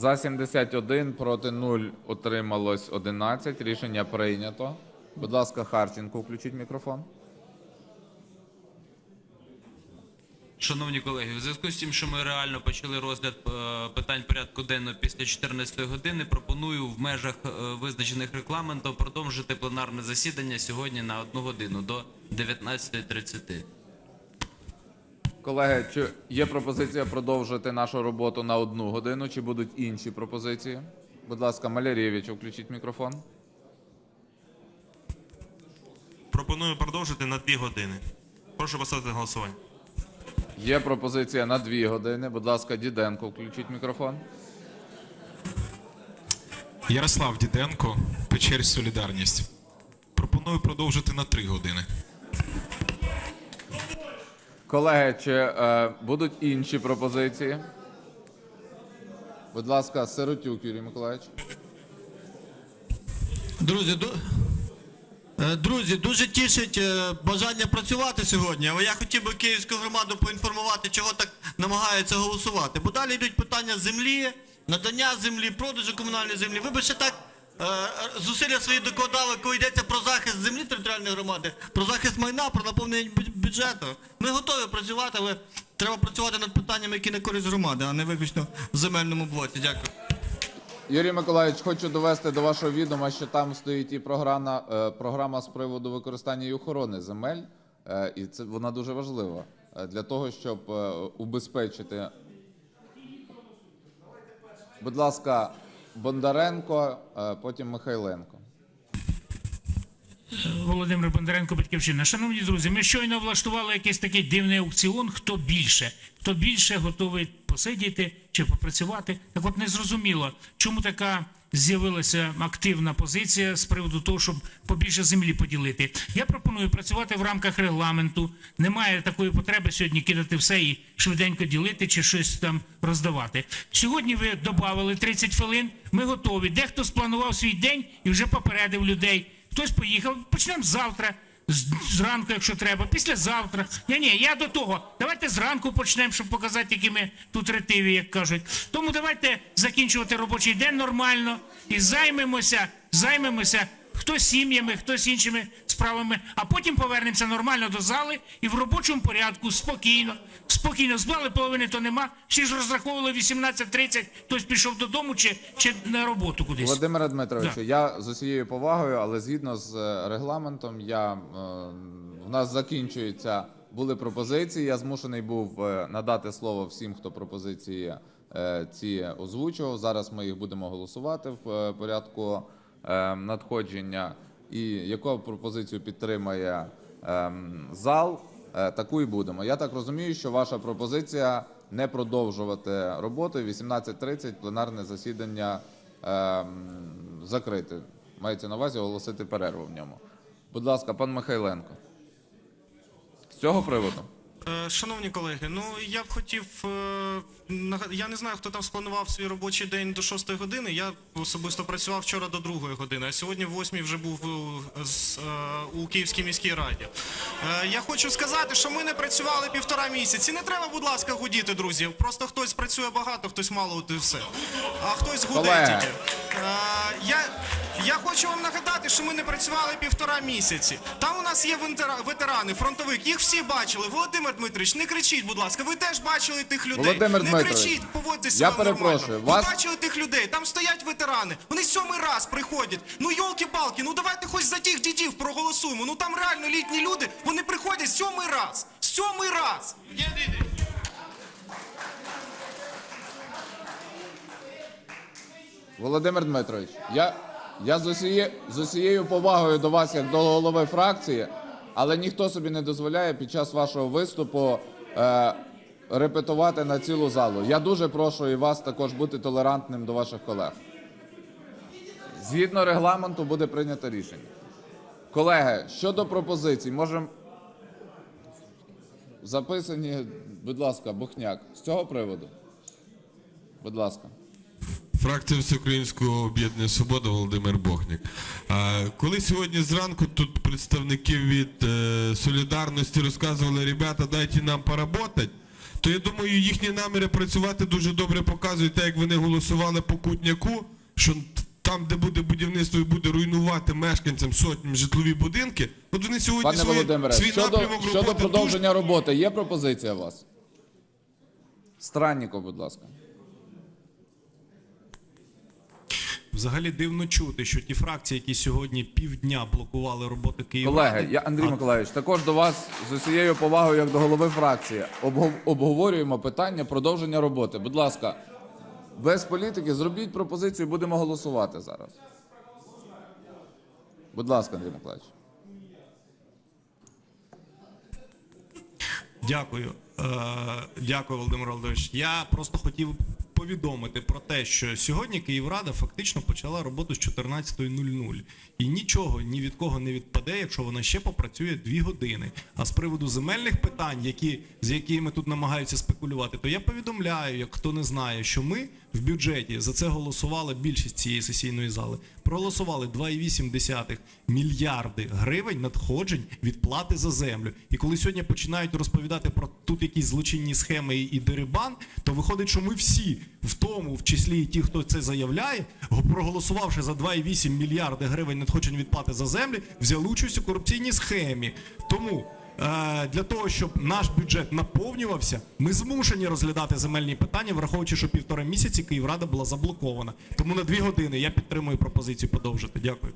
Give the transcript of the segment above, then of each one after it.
За 71, проти 0, утрималось 11. Рішення прийнято. Будь ласка, Харченко, включіть мікрофон. Шановні колеги, у зв'язку з тим, що ми реально почали розгляд е, питань порядку денного після 14 години, пропоную в межах е, визначених регламентом продовжити пленарне засідання сьогодні на одну годину до 19.30. Колеги, чи є пропозиція продовжити нашу роботу на одну годину, чи будуть інші пропозиції? Будь ласка, Малярєвич, включіть мікрофон. Пропоную продовжити на 2 години. Прошу поставити на голосування. Є пропозиція на дві години. Будь ласка, Діденко, включіть мікрофон. Ярослав Діденко, Печерь Солідарність. Пропоную продовжити на три години. Колеги, чи е, будуть інші пропозиції? Будь ласка, Сиротюк Юрій Миколаївич. Друзі, ду... е, друзі, дуже тішить е, бажання працювати сьогодні. Але я хотів би київську громаду поінформувати, чого так намагаються голосувати. Бо далі йдуть питання землі, надання землі, продажу комунальної землі. Ви би ще так е, зусилля свої докладали, коли йдеться про захист землі територіальної громади, про захист майна, про наповнення бюджету. Ми готові працювати, але треба працювати над питаннями, які на користь громади, а не виключно в земельному блоці. Дякую. Юрій Миколаївич, хочу довести до вашого відома, що там стоїть і програма, е, програма з приводу використання і охорони земель, е, і це вона дуже важлива е, для того, щоб убезпечити. Будь ласка, Бондаренко, потім Михайленко. Володимир Бондаренко, Батьківщина. Шановні друзі, ми щойно влаштували якийсь такий дивний аукціон. Хто більше? Хто більше готовий посидіти чи попрацювати? Так от не зрозуміло, чому така з'явилася активна позиція з приводу того, щоб побільше землі поділити. Я пропоную працювати в рамках регламенту. Немає такої потреби сьогодні кидати все і швиденько ділити чи щось там роздавати. Сьогодні ви додали 30 хвилин. Ми готові. Дехто спланував свій день і вже попередив людей. Хтось поїхав, почнемо завтра, зранку, якщо треба, післязавтра. Ні, ні, я до того. Давайте зранку почнемо, щоб показати, які ми тут ретиві, як кажуть. Тому давайте закінчувати робочий день нормально і займемося, займемося хто сім'ями, хтось іншими справами, а потім повернемося нормально до зали і в робочому порядку, спокійно. Спокійно, збали половини то нема. Всі ж розраховували 18.30, хтось пішов додому чи, чи на роботу кудись. Володимире Дмитровичу, Да. я з усією повагою, але згідно з е, регламентом, я, е, в нас закінчується, були пропозиції. Я змушений був е, надати слово всім, хто пропозиції ці озвучував. Зараз ми їх будемо голосувати в порядку надходження. І яку пропозицію підтримає ем, зал, е, таку і будемо. Я так розумію, що ваша пропозиція не продовжувати роботу. 18.30 пленарне засідання ем, закрити. Мається на увазі оголосити перерву в ньому. Будь ласка, пан Михайленко. З цього приводу. Е, Шановні колеги, ну я б хотів. е, Я не знаю, хто там спланував свій робочий день до 6 години. Я особисто працював вчора до 2 години, а сьогодні в 8 вже був у, е, у Київській міській раді. Я хочу сказати, що ми не працювали півтора місяці. Не треба, будь ласка, гудіти, друзі. Просто хтось працює багато, хтось мало, от і все. А хтось гуде тільки. Я, я хочу вам нагадати, що ми не працювали півтора місяці. Там у нас є ветерани, фронтовик. Їх всі бачили. Володимир Дмитрович, не кричіть, будь ласка. Ви теж бачили тих людей. Володимир не Дмитрович, кричіть, поводьте я себе перепрошую, нормально. вас- Ви бачили тих людей. Там стоять ветерани. Вони сьомий раз приходять. Ну йолки-палки, ну давайте хоч за тих дідів проголосуємо. Ну там реально літні люди. Вони приходять сьомий раз. Сьомий раз. Володимир Дмитрович, я, я з, усіє, з усією повагою до вас, як до голови фракції, але ніхто собі не дозволяє під час вашого виступу е, репетувати на цілу залу. Я дуже прошу і вас також бути толерантним до ваших колег. Згідно регламенту буде прийнято рішення. Колеги, щодо пропозицій, можемо записані, будь ласка, Бухняк, з цього приводу. Будь ласка. Фракція Всеукраїнського об'єднання Свобода Володимир Бохняк. А, коли сьогодні зранку тут представники від е, Солідарності розказували, ребята, дайте нам поработать, то я думаю, їхні наміри працювати дуже добре показують, те, як вони голосували по Кутняку, що там, де буде будівництво і буде руйнувати мешканцям сотні житлові будинки, от вони сьогодні Пане свої, Володимире, свій щодо, напрямок щодо роботи дуже продовження роботи, є пропозиція у вас? Странніков, будь ласка. Взагалі дивно чути, що ті фракції, які сьогодні півдня блокували роботу Києва. Колеги, я Андрій Миколаївич, також до вас з усією повагою, як до голови фракції, обго- обговорюємо питання продовження роботи. Будь ласка, без політики зробіть пропозицію, будемо голосувати зараз. Будь ласка, Андрій Миколаївич. Дякую. Е, дякую, Володимир Володимирович. Я просто хотів повідомити про те, що сьогодні Київрада фактично почала роботу з 14.00. І нічого ні від кого не відпаде, якщо вона ще попрацює дві години. А з приводу земельних питань, які, з якими тут намагаються спекулювати, то я повідомляю, як хто не знає, що ми в бюджеті за це голосували більшість цієї сесійної зали. Проголосували 2,8 мільярди гривень надходжень від плати за землю. І коли сьогодні починають розповідати про тут якісь злочинні схеми і дерибан, то виходить, що ми всі, в тому, в числі і ті, хто це заявляє, проголосувавши за 2,8 мільярди гривень надходжень від плати за землю, взяли участь у корупційній схемі. Тому. е, Для того щоб наш бюджет наповнювався, ми змушені розглядати земельні питання, враховуючи, що півтора місяці Київрада була заблокована. Тому на дві години я підтримую пропозицію подовжити. Дякую.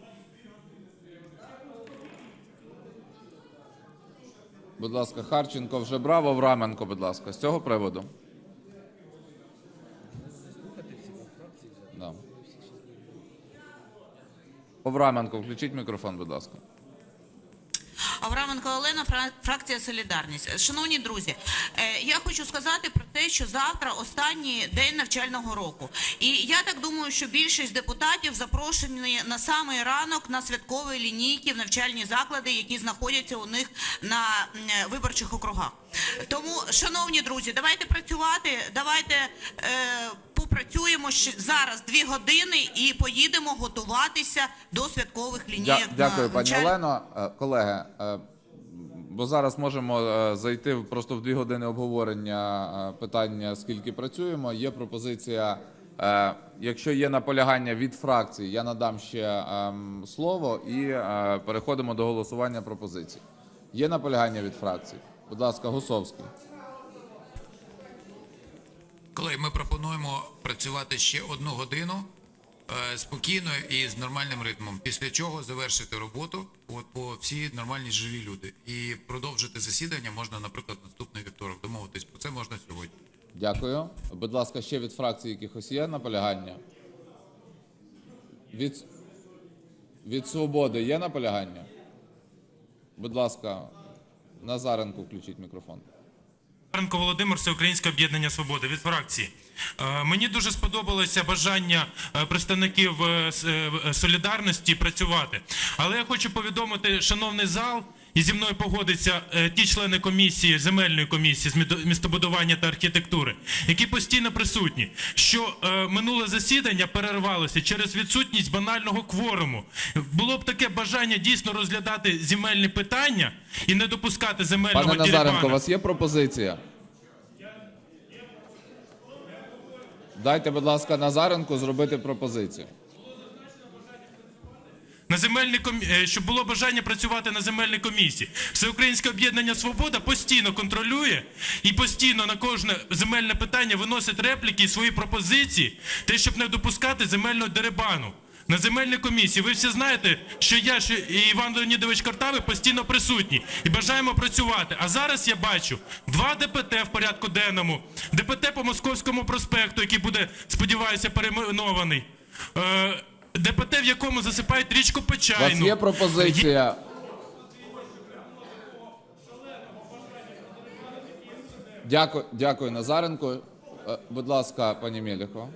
Будь ласка, Харченко вже брав, Авраменко, будь ласка, з цього приводу. Авраменко, включіть мікрофон, будь ласка. Авраменко Олена, фра- фракція Солідарність. Шановні друзі, е, я хочу сказати про те, що завтра останній день навчального року. І я так думаю, що більшість депутатів запрошені на самий ранок на святкові лінійки в навчальні заклади, які знаходяться у них на е, виборчих округах. Тому, шановні друзі, давайте працювати, давайте е, попрацюємо ще зараз дві години і поїдемо готуватися до святкових лінійок. Дя- Дякую, на пані Олено. Е, Колеги, е, бо зараз можемо е, зайти просто в дві години обговорення питання, скільки працюємо. Є пропозиція, якщо є наполягання від фракцій, я надам ще ем, слово і переходимо до голосування пропозицій. Є наполягання від фракцій? Будь ласка, Гусовський. Колеги, ми пропонуємо працювати ще одну годину е, спокійно і з нормальним ритмом. Після чого завершити роботу от, по всі нормальні живі люди. І продовжити засідання можна, наприклад, наступний вівторок. Домовитись про це можна сьогодні. Дякую. Будь ласка, ще від фракцій якихось є наполягання? Від, від свободи є наполягання? Будь ласка, Назаренко включіть мікрофон. Ренко Володимир, Всеукраїнське об'єднання Свободи від фракції. Е, Мені дуже сподобалося бажання е, представників е, солідарності працювати. Але я хочу повідомити, шановний зал, і зі мною погодиться е, ті члени комісії, земельної комісії з містобудування та архітектури, які постійно присутні, що е, минуле засідання перервалося через відсутність банального кворуму. Було б таке бажання дійсно розглядати земельні питання і не допускати земельного Пане Назаренко, у вас є пропозиція? Дайте, будь ласка, Назаренку зробити пропозицію. На земельні комі... е, щоб було бажання працювати на земельній комісії. Всеукраїнське об'єднання Свобода постійно контролює і постійно на кожне земельне питання виносить репліки і свої пропозиції, те, щоб не допускати земельного дерибану. На земельній комісії ви всі знаєте, що я що і Іван Леонідович Картавий постійно присутні і бажаємо працювати. А зараз я бачу два ДПТ в порядку денному, ДПТ по Московському проспекту, який буде, сподіваюся, перейменований. ДПТ, в якому засипають річку У вас є пропозиція? Дякую, дякую, Назаренко. Е, Будь ласка, пані Мєліхова.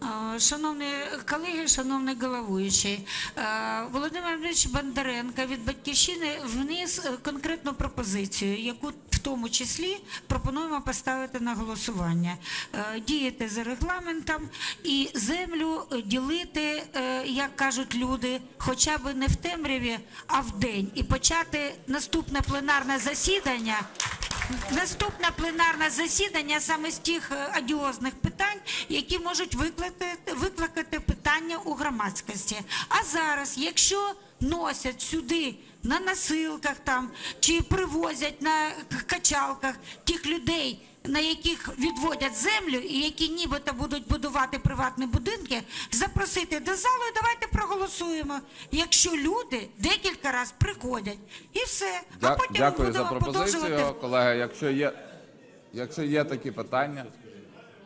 А, Шановні колеги, шановний головуючий, е, Володимир Ильич Бондаренко від Батьківщини вніс е, конкретну пропозицію, яку тому числі пропонуємо поставити на голосування. Е, Діяти за регламентом і землю е, ділити, е, як кажуть люди, хоча б не в темряві, а в день. І почати наступне пленарне засідання. Наступне пленарне засідання саме з тих е, одіозних питань, які можуть викликати, викликати питання у громадськості. А зараз, якщо носять сюди на носилках там чи привозять на качалках тих людей, на яких відводять землю і які нібито будуть будувати приватні будинки, запросити до залу і давайте проголосуємо. Якщо люди декілька разів приходять, і все. а потім Дякую за будемо пропозицію, продовжувати колеги. Якщо є, якщо є такі питання.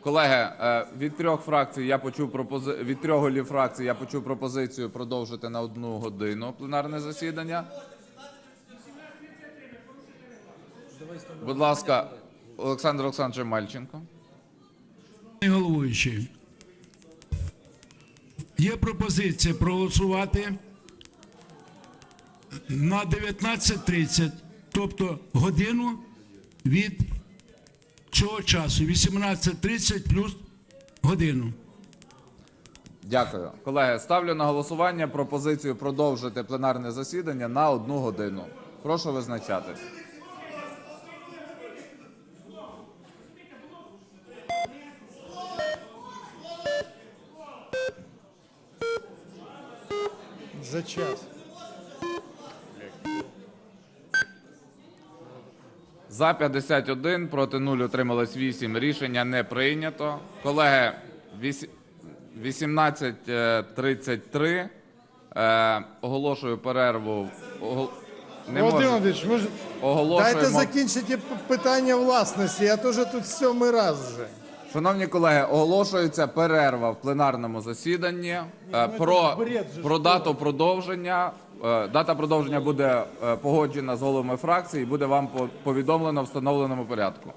Колеги, е, від трьох фракцій я почув пропози... від трьох голів фракцій я почув пропозицію продовжити на одну годину пленарне засідання. Будь ласка, Олександр Олександрович Мальченко. Головуючий, є пропозиція проголосувати на 19.30, тобто годину від цього часу, 18.30 плюс годину. Дякую. Колеги, ставлю на голосування пропозицію продовжити пленарне засідання на одну годину. Прошу визначатись. За час. За 51, проти 0, утрималось 8. Рішення не прийнято. Колеги, віс- 18.33. Е, оголошую перерву. Ого- Не Володимирович, ви ж Оголошуємо. дайте закінчити питання власності. Я теж тут сьомий раз вже. Шановні колеги, оголошується перерва в пленарному засіданні. Е, Про, про дату продовження. Е, Дата продовження буде е, погоджена з головами фракції і буде вам по- повідомлено в встановленому порядку.